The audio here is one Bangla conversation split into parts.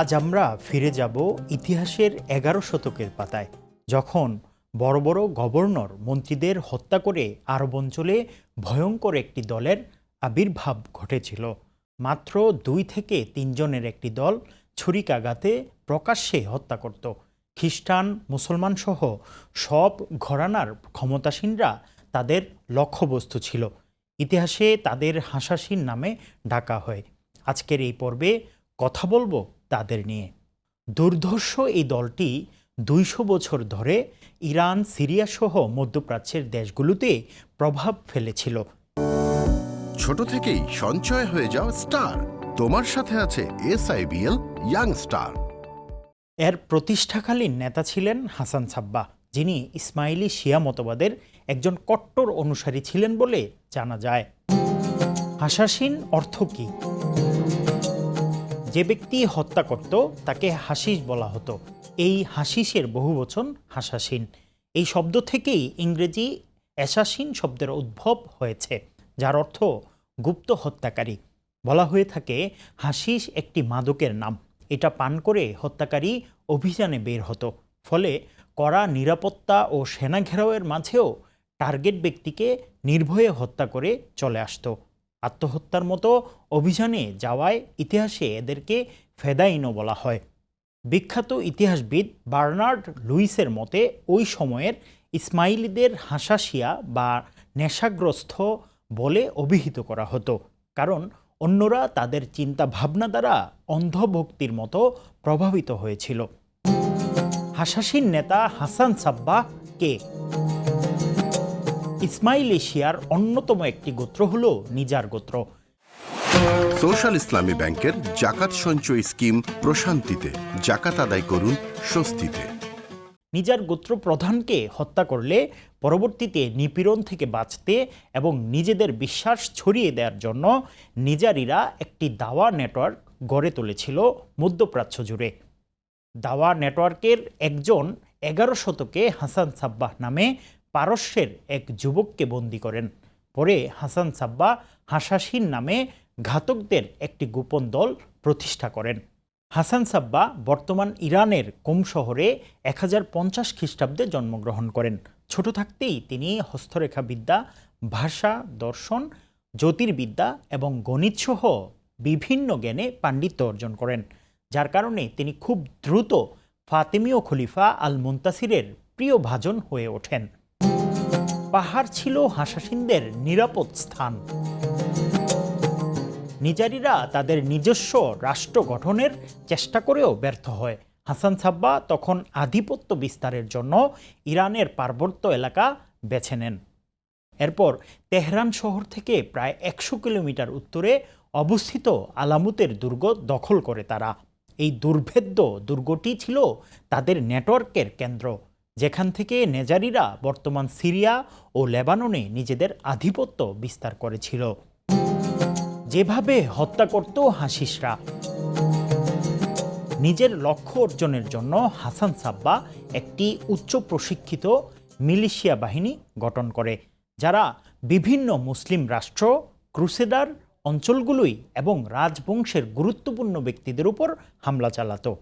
আজ আমরা ফিরে যাব ইতিহাসের এগারো শতকের পাতায়, যখন বড় বড় গভর্নর মন্ত্রীদের হত্যা করে আরব অঞ্চলে ভয়ঙ্কর একটি দলের আবির্ভাব ঘটেছিল। মাত্র দুই থেকে তিনজনের একটি দল ছুরিকাঘাতে প্রকাশ্যে হত্যা করত। খ্রিস্টান মুসলমান সহ সব ঘরানার ক্ষমতাসীনরা তাদের লক্ষ্যবস্তু ছিল। ইতিহাসে তাদের হাসাসিন নামে ডাকা হয়। আজকের এই পর্বে কথা বলব তাদের নিয়ে। দুর্ধর্ষ এই দলটি দুইশো বছর ধরে ইরান সিরিয়া সহ মধ্যপ্রাচ্যের দেশগুলোতে প্রভাব ফেলেছিল। ছোট থেকেই সঞ্চয় হয়ে যাও স্টার। তোমার সাথে আছে এসআইবিএল ইয়াং স্টার। এর প্রতিষ্ঠাকালীন নেতা ছিলেন হাসান সাব্বা যিনি ইসমাইলি শিয়া মতবাদের একজন কট্টর অনুসারী ছিলেন বলে জানা যায়। হাসাসিন অর্থ কী? যে ব্যক্তি হত্যা করত, তাকে হাসিস বলা হতো। এই হাসিসের বহু বচন হাসাসিন। এই শব্দ থেকেই ইংরেজি অ্যাসাসিন শব্দের উদ্ভব হয়েছে, যার অর্থ গুপ্ত হত্যাকারী। বলা হয়ে থাকে, হাসিস একটি মাদকের নাম। এটা পান করে হত্যাকারী অভিযানে বের হতো। ফলে কড়া নিরাপত্তা ও সেনা ঘেরাওয়ের মাঝেও টার্গেট ব্যক্তিকে নির্ভয়ে হত্যা করে চলে আসতো। আত্মহত্যার মতো অভিযানে যাওয়ায় ইতিহাসে এদেরকে ফেদাইনও বলা হয়। বিখ্যাত ইতিহাসবিদ বার্নার্ড লুইসের মতে, ওই সময়ের ইসমাইলিদের হাসাশিয়া বা নেশাগ্রস্ত বলে অভিহিত করা হতো। কারণ অন্যরা তাদের চিন্তা ভাবনা দ্বারা অন্ধভক্তির মতো প্রভাবিত হয়েছিল। হাসাসিন নেতা হাসান সাব্বা কে ইসমাইল এশিয়ার অন্যতম একটি গোত্র হল নিজার গোত্র। সোশ্যাল ইসলামী ব্যাংকের জাকাত সঞ্চয় স্কিম প্রশান্তিতে জাকাত আদায় করুন স্বস্তিতে। নিজার গোত্র প্রধানকে হত্যা করলে পরবর্তীতে নিপীড়ন থেকে বাঁচতে এবং নিজেদের বিশ্বাস ছড়িয়ে দেওয়ার জন্য নিজারিরা একটি দাওয়া নেটওয়ার্ক গড়ে তুলেছিল মধ্যপ্রাচ্য জুড়ে। দাওয়া নেটওয়ার্কের একজন এগারো শতকে হাসান সাব্বাহ নামে পারস্যের এক যুবককে বন্দি করেন। পরে হাসান সাব্বা হাসাসিন নামে ঘাতকদের একটি গোপন দল প্রতিষ্ঠা করেন। হাসান সাব্বা বর্তমান ইরানের কোম শহরে এক হাজার পঞ্চাশ খ্রিস্টাব্দে জন্মগ্রহণ করেন। ছোট থাকতেই তিনি হস্তরেখাবিদ্যা ভাষা, দর্শন, জ্যোতির্বিদ্যা এবং গণিতসহ বিভিন্ন জ্ঞানে পাণ্ডিত্য অর্জন করেন। যার কারণে তিনি খুব দ্রুত ফাতেমীয় খলিফা আল মুন্তাসিরের প্রিয় ভাজন হয়ে ওঠেন। পাহাড় ছিল হাসাসিনদের নিরাপদ স্থান। নিজারিরা তাদের নিজস্ব রাষ্ট্র গঠনের চেষ্টা করেও ব্যর্থ হয়। হাসান সাব্বা তখন আধিপত্য বিস্তারের জন্য ইরানের পার্বত্য এলাকা বেছে নেন। এরপর তেহরান শহর থেকে প্রায় একশো কিলোমিটার উত্তরে অবস্থিত আলামুতের দুর্গ দখল করে তারা। এই দুর্ভেদ্য দুর্গটি ছিল তাদের নেটওয়ার্কের কেন্দ্র। যেখান থেকে নেজারিরা বর্তমান সিরিয়া ও লেবাননে নিজেদের আধিপত্য বিস্তার করেছিল। যেভাবে হত্যা করত হাসিসরা নিজের লক্ষ্য অর্জনের জন্য হাসান সাব্বা একটি উচ্চ প্রশিক্ষিত মিলিশিয়া বাহিনী গঠন করে, যারা বিভিন্ন মুসলিম রাষ্ট্র ক্রুসেডার অঞ্চলগুলোই এবং রাজবংশের গুরুত্বপূর্ণ ব্যক্তিদের উপর হামলা চালাতো।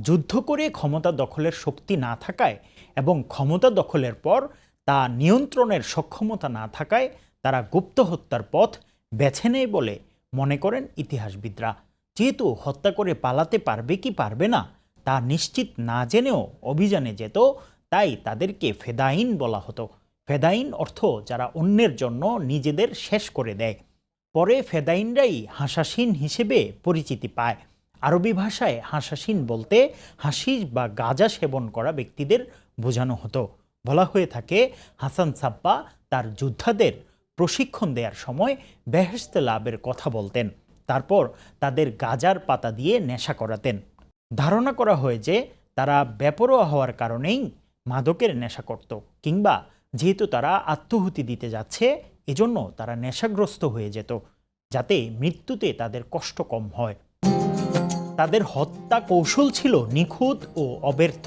যুদ্ধ করে ক্ষমতা দখলের শক্তি না থাকায় এবং ক্ষমতা দখলের পর তা নিয়ন্ত্রণের সক্ষমতা না থাকায় তারা গুপ্ত হত্যার পথ বেছে নেয় বলে মনে করেন ইতিহাসবিদরা। যেহেতু হত্যা করে পালাতে পারবে কি পারবে না, তা নিশ্চিত না জেনেও অভিযানে যেত, তাই তাদেরকে ফেদাইন বলা হতো। ফেদাইন অর্থ যারা অন্যের জন্য নিজেদের শেষ করে দেয়। পরে ফেদাইনরাই হাসাসীন হিসেবে পরিচিতি পায়। আরবি ভাষায় হাসাসিন বলতে হাসিস বা গাঁজা সেবন করা ব্যক্তিদের বোঝানো হতো। বলা হয়ে থাকে, হাসান সাব্বা তার যোদ্ধাদের প্রশিক্ষণ দেওয়ার সময় বেহেস্তে লাভের কথা বলতেন, তারপর তাদের গাজার পাতা দিয়ে নেশা করাতেন। ধারণা করা হয় যে তারা বেপরোয়া হওয়ার কারণেই মাদকের নেশা করত, কিংবা যেহেতু তারা আত্মহুতি দিতে যাচ্ছে, এজন্য তারা নেশাগ্রস্ত হয়ে যেত, যাতে মৃত্যুতে তাদের কষ্ট কম হয়। তাদের হত্যা কৌশল ছিল নিখুঁত ও অব্যর্থ।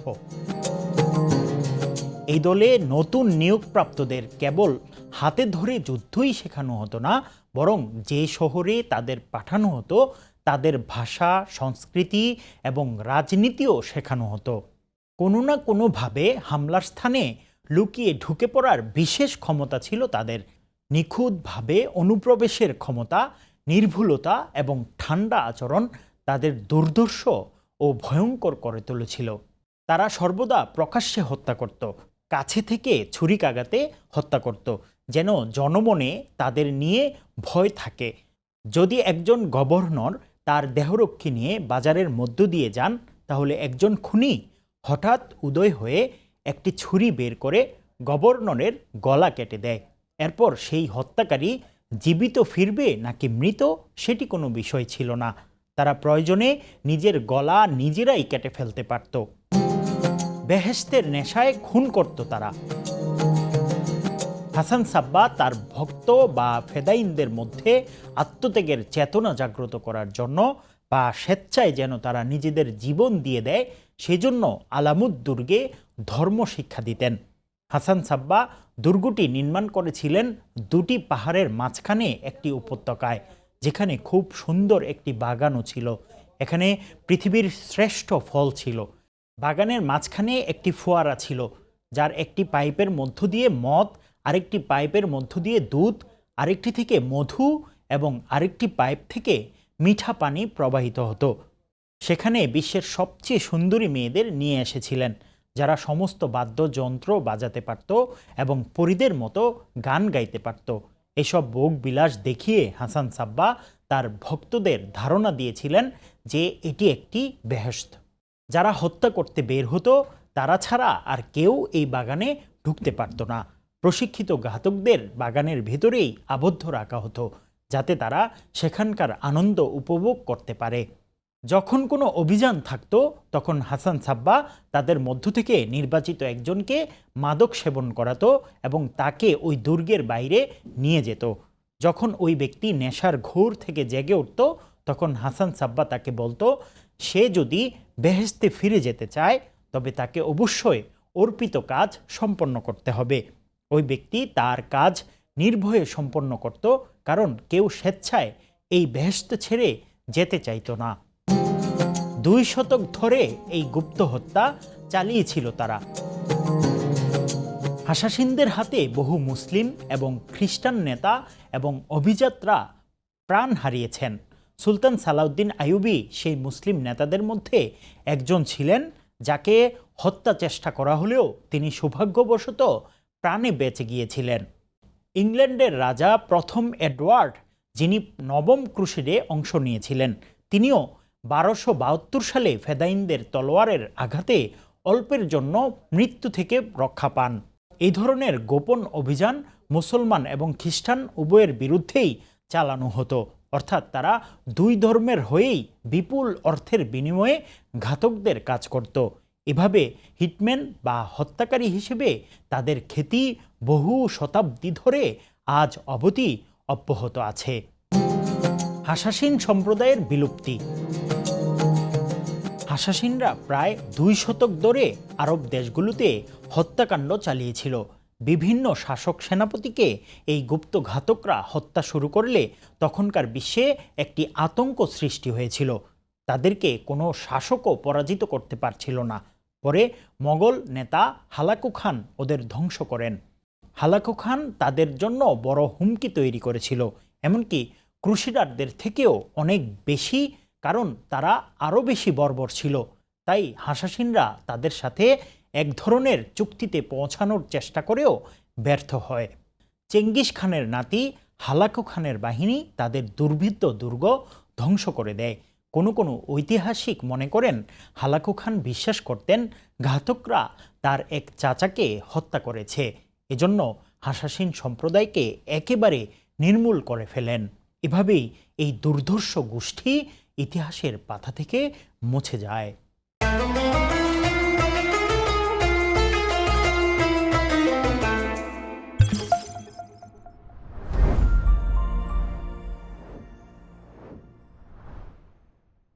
এই দলে নতুন নিয়োগপ্রাপ্তদের কেবল হাতে ধরে যুদ্ধই শেখানো হতো না, বরং যে শহরে তাদের পাঠানো হতো, তাদের ভাষা, সংস্কৃতি এবং রাজনীতিও শেখানো হতো। কোনো না কোনোভাবে হামলার স্থানে লুকিয়ে ঢুকে পড়ার বিশেষ ক্ষমতা ছিল তাদের। নিখুঁতভাবে অনুপ্রবেশের ক্ষমতা, নির্ভুলতা এবং ঠান্ডা আচরণ তাদের দুর্ধর্ষ ও ভয়ঙ্কর করে তুলেছিল। তারা সর্বদা প্রকাশ্যে হত্যা করত, কাছে থেকে ছুরিকাঘাতে হত্যা করত, যেন জনমনে তাদের নিয়ে ভয় থাকে। যদি একজন গভর্নর তার দেহরক্ষী নিয়ে বাজারের মধ্য দিয়ে যান, তাহলে একজন খুনি হঠাৎ উদয় হয়ে একটি ছুরি বের করে গভর্নরের গলা কেটে দেয়। এরপর সেই হত্যাকারী জীবিত ফিরবে নাকি মৃত, সেটি কোনো বিষয় ছিল না। তারা প্রয়োজনে নিজের গলা নিজেরাই কেটে ফেলতে পারত। বেহেস্তের নেশায় খুন করত তারা। হাসান সাব্বা তার ভক্ত বা ফেদাইনদের মধ্যে আত্মত্যাগের চেতনা জাগ্রত করার জন্য বা স্বেচ্ছায় যেন তারা নিজেদের জীবন দিয়ে দেয়, সেজন্য আলামুদ দুর্গে ধর্ম শিক্ষা দিতেন। হাসান সাব্বা দুর্গটি নির্মাণ করেছিলেন দুটি পাহাড়ের মাঝখানে একটি উপত্যকায়। যেখানে খুব সুন্দর একটি বাগানও ছিল। এখানে পৃথিবীর শ্রেষ্ঠ ফল ছিল। বাগানের মাঝখানে একটি ফোয়ারা ছিল, যার একটি পাইপের মধ্য দিয়ে মদ, আরেকটি পাইপের মধ্য দিয়ে দুধ, আরেকটি থেকে মধু এবং আরেকটি পাইপ থেকে মিঠা পানি প্রবাহিত হতো। সেখানে বিশ্বের সবচেয়ে সুন্দরী মেয়েদের নিয়ে এসেছিলেন, যারা সমস্ত বাদ্যযন্ত্র বাজাতে পারত এবং পরিদের মতো গান গাইতে পারত। এসব ভোগ বিলাস দেখিয়ে হাসান সাব্বা তার ভক্তদের ধারণা দিয়েছিলেন যে এটি একটি বেহস্ত যারা হত্যা করতে বের হতো, তারা ছাড়া আর কেউ এই বাগানে ঢুকতে পারত না। প্রশিক্ষিত ঘাতকদের বাগানের ভেতরেই আবদ্ধ রাখা হতো, যাতে তারা সেখানকার আনন্দ উপভোগ করতে পারে। যখন কোনো অভিযান থাকতো, তখন হাসান সাব্বা তাদের মধ্য থেকে নির্বাচিত একজনকে মাদক সেবন করাতো এবং তাকে ওই দুর্গের বাইরে নিয়ে যেত। যখন ওই ব্যক্তি নেশার ঘোর থেকে জেগে উঠত, তখন হাসান সাব্বা তাকে বলতো, সে যদি বেহেস্তে ফিরে যেতে চায়, তবে তাকে অবশ্যই অর্পিত কাজ সম্পন্ন করতে হবে। ওই ব্যক্তি তার কাজ নির্ভয়ে সম্পন্ন করত, কারণ কেউ স্বেচ্ছায় এই বেহেস্ত ছেড়ে যেতে চাইতো না। দুই শতক ধরে এই গুপ্ত হত্যা চালিয়েছিল তারা। হাসাসিনদের হাতে বহু মুসলিম এবং খ্রিস্টান নেতা এবং অভিযাত্রা প্রাণ হারিয়েছেন। সুলতান সালাউদ্দিন আইয়ুবি সেই মুসলিম নেতাদের মধ্যে একজন ছিলেন, যাকে হত্যা চেষ্টা করা হলেও তিনি সৌভাগ্যবশত প্রাণে বেঁচে গিয়েছিলেন। ইংল্যান্ডের রাজা প্রথম এডওয়ার্ড, যিনি নবম ক্রুশেডে অংশ নিয়েছিলেন, তিনিও বারোশো বাহাত্তর সালে ফেদাইনদের তলোয়ারের আঘাতে অল্পের জন্য মৃত্যু থেকে রক্ষা পান। এই ধরনের গোপন অভিযান মুসলমান এবং খ্রিস্টান উভয়ের বিরুদ্ধেই চালানো হতো। অর্থাৎ তারা দুই ধর্মের হয়েই বিপুল অর্থের বিনিময়ে ঘাতকদের কাজ করত। এভাবে হিটম্যান বা হত্যাকারী হিসেবে তাদের খ্যাতি বহু শতাব্দী ধরে আজ অবধি অব্যাহত আছে। হাসাসিন সম্প্রদায়ের বিলুপ্তি। হাসাসিনরা প্রায় দুই শতক ধরে আরব দেশগুলোতে হত্যাকাণ্ড চালিয়েছিল। বিভিন্ন শাসক সেনাপতিকে এই গুপ্ত ঘাতকরা হত্যা শুরু করলে তখনকার বিশ্বে একটি আতঙ্ক সৃষ্টি হয়েছিল। তাদেরকে কোনো শাসকও পরাজিত করতে পারছিল না। পরে মোগল নেতা হালাকু খান ওদের ধ্বংস করেন। হালাকু খান তাদের জন্য বড় হুমকি তৈরি করেছিল। এমনকি ক্রুশিডারদের থেকেও অনেক বেশি, কারণ তারা আরও বেশি বর্বর ছিল। তাই হাসাসিনরা তাদের সাথে এক ধরনের চুক্তিতে পৌঁছানোর চেষ্টা করেও ব্যর্থ হয়। চেঙ্গিস খানের নাতি হালাকু খানের বাহিনী তাদের দুর্ভিদ্ধ দুর্গ ধ্বংস করে দেয়। কোনো কোনো ঐতিহাসিক মনে করেন, হালাকু খান বিশ্বাস করতেন ঘাতকরা তার এক চাচাকে হত্যা করেছে। এজন্য হাসাসিন সম্প্রদায়কে একেবারে নির্মূল করে ফেলেন। এভাবেই এই দুর্ধর্ষ গোষ্ঠী ইতিহাসের পাতা থেকে মুছে যায়।